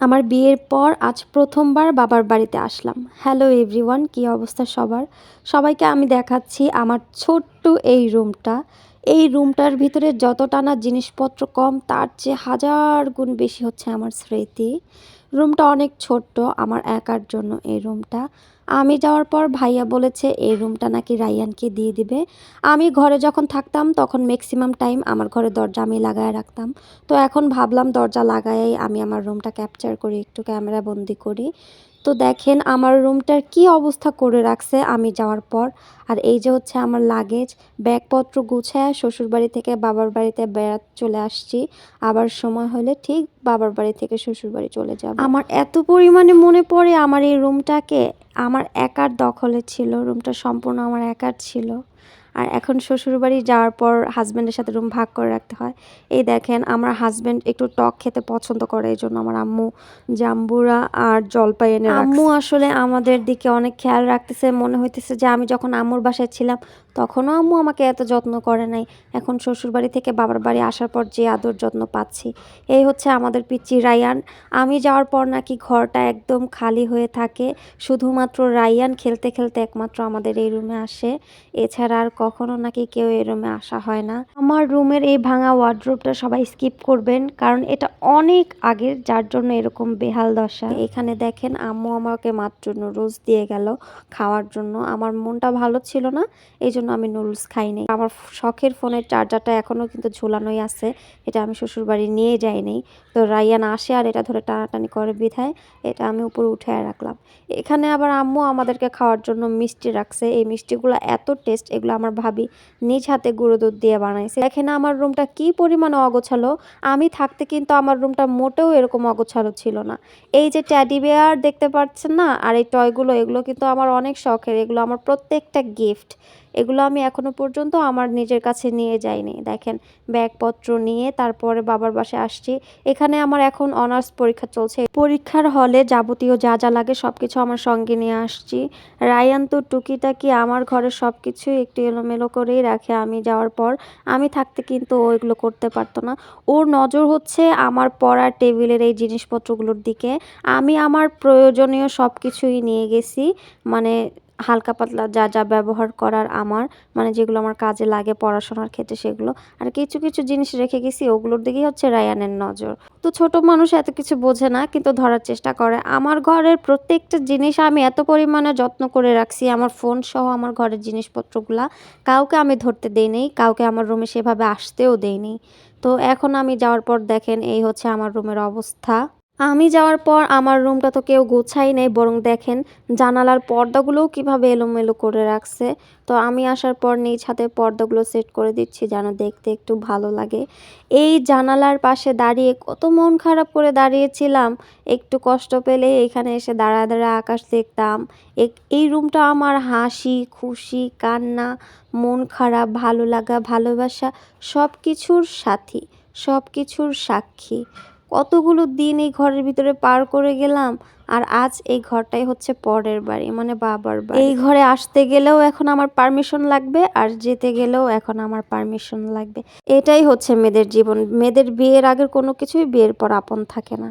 আমার বিয়ের পর আজ প্রথমবার বাবার বাড়িতে আসলাম। হ্যালো এভরিওয়ান কী অবস্থা সবার? সবাইকে আমি দেখাচ্ছি আমার ছোট্ট এই রুমটা এই রুমটার ভিতরে যতটা না জিনিসপত্র কম, তার চেয়ে হাজার গুণ বেশি হচ্ছে আমার স্মৃতি। রুমটা অনেক ছোট্ট, আমার একার জন্য এই রুমটা। আমি যাওয়ার পর ভাইয়া বলেছে, এই রুমটা নাকি রায়ানকে দিয়ে দিবে। আমি ঘরে যখন থাকতাম, তখন ম্যাক্সিমাম টাইম আমার ঘরে দরজা আমি লাগায় রাখতাম। তো এখন ভাবলাম দরজা লাগাই আমি আমার রুমটা ক্যাপচার করি, একটু ক্যামেরা বন্দি করি। তো দেখেন আমার রুমটার কি অবস্থা করে রাখছে আমি যাওয়ার পর। আর এই যে হচ্ছে আমার লাগেজ, ব্যাগপত্র গুছায় শ্বশুরবাড়ি থেকে বাবার বাড়িতে বেড়াতে চলে আসছি। আবার সময় হলে ঠিক বাবার বাড়ি থেকে শ্বশুরবাড়ি চলে যাব। আমার এত পরিমাণে মনে পড়ে আমার এই রুমটাকে। আমার একার দখলে ছিল, রুমটা সম্পূর্ণ আমার একার ছিল। আর এখন শ্বশুরবাড়ি যাওয়ার পর হাজব্যান্ডের সাথে রুম ভাগ করে রাখতে হয়। এই দেখেন, আমার হাজব্যান্ড একটু টক খেতে পছন্দ করে, এই জন্য আমার আম্মু জাম্বুরা আর জলপাই এনে আম্মু আসলে আমাদের দিকে অনেক খেয়াল রাখতেছে, মনে হইতেছে যে আমি যখন আম্মুর বাসায় ছিলাম, তখনও আম্মু আমাকে এত যত্ন করে নাই। এখন শ্বশুরবাড়ি থেকে বাবার বাড়ি আসার পর যে আদর যত্ন পাচ্ছি, এই হচ্ছে আমাদের পিচ্চি রায়ান। আমি যাওয়ার পর নাকি ঘরটা একদম খালি হয়ে থাকে, শুধুমাত্র রায়ান খেলতে খেলতে একমাত্র আমাদের এই রুমে আসে। এছাড়া আর কখনো নাকি কেউ এই রুমে আসা হয় না। আমার রুমের এই ভাঙা ওয়ার্ড্রোবটা সবাই স্কিপ করবেন, কারণ এটা অনেক আগের, যার জন্য এরকম বেহাল দশা। এখানে দেখেন, আম্মু আমাকে মাত্র নুডলস দিয়ে গেল খাওয়ার জন্য। আমার মনটা ভালো ছিল না এই জন্য আমি নুডলস খাই আমার শখের ফোনের চার্জারটা এখনও কিন্তু ঝোলানোই আছে, এটা আমি শ্বশুরবাড়ি নিয়ে যাইনি তো রাইয়ান আসে আর এটা ধরে টানাটানি করে বিধায়, এটা আমি উপরে উঠে রাখলাম। এখানে আবার আম্মু আমাদেরকে খাওয়ার জন্য মিষ্টি রাখছে। এই মিষ্টিগুলো এত টেস্ট এগুলো আমার ভাবি নিজ হাতে গুঁড়ো দুধ দিয়ে বানাইছে। দেখে না আমার রুমটা কি পরিমাণে অগোছালো। আমি থাকতে কিন্তু আমার রুমটা মোটেও এরকম অগোছালো ছিল না। এই যে ট্যাডি বেয়ার দেখতে পাচ্ছেন না, আর এই টয়গুলো এগুলো কিন্তু আমার অনেক শখের। এগুলো আমার প্রত্যেকটা গিফট এগুলো আমি এখনও পর্যন্ত আমার নিজের কাছে নিয়ে যাইনি। দেখেন, ব্যাগপত্র নিয়ে তারপরে বাবার বাসায় আসছি। এখানে আমার এখন অনার্স পরীক্ষা চলছে। পরীক্ষার হলে যাবতীয় যা যা লাগে সব কিছু আমার সঙ্গে নিয়ে আসছি। রায়ান তো টুকিটাকি আমার ঘরে সব কিছুই একটু এলোমেলো করেই রাখে আমি যাওয়ার পর। আমি থাকতে কিন্তু ও এগুলো করতে পারতো না। ওর নজর হচ্ছে আমার পড়ার টেবিলের এই জিনিসপত্রগুলোর দিকে। আমি আমার প্রয়োজনীয় সব কিছুই নিয়ে গেছি। মানে হালকা পাতলা যা যা ব্যবহার করার আমার মানে যেগুলো আমার কাজে লাগে পড়াশোনার ক্ষেত্রে সেগুলো, আর কিছু কিছু জিনিস রেখে গেছি, ওগুলোর দিকেই হচ্ছে রায়ানের নজর। তো ছোট মানুষ এত কিছু বোঝে না, কিন্তু ধরার চেষ্টা করে। আমার ঘরের প্রত্যেকটা জিনিস আমি এত পরিমাণে যত্ন করে রাখছি, আমার ফোন সহ আমার ঘরের জিনিসপত্রগুলা, কাউকে আমি ধরতে দেই নেই, কাউকে আমার রুমে সেভাবে আসতেও দেইনি তো এখন আমি যাওয়ার পর দেখেন, এই হচ্ছে আমার রুমের অবস্থা। আমি যাওয়ার পর আমার রুমটা তো কেউ গোছাই নেই, বরং দেখেন জানালার পর্দাগুলোও কীভাবে এলোমেলো করে রাখছে। তো আমি আসার পর নিজ হাতে পর্দাগুলো সেট করে দিচ্ছি যেন দেখতে একটু ভালো লাগে। এই জানালার পাশে দাঁড়িয়ে কত মন খারাপ করে দাঁড়িয়েছিলাম। একটু কষ্ট পেলে এখানে এসে দাঁড়া দাঁড়া আকাশ দেখতাম। এই রুমটা আমার হাসি, খুশি, কান্না, মন খারাপ, ভালো লাগা, ভালোবাসা সব কিছুর সাথী সব কিছুর সাক্ষী। কতগুলো দিন এই ঘরের ভিতরে পার করে গেলাম, আর আজ এই ঘরটাই হচ্ছে পরের বাড়ি মানে বাবার বাড়ি। এই ঘরে আসতে গেলেও এখন আমার পারমিশন লাগবে, আর যেতে গেলেও এখন আমার পারমিশন লাগবে। এটাই হচ্ছে মেয়েদের জীবন। মেয়েদের বিয়ের আগের কোনো কিছুই বিয়ের পর আপন থাকে না।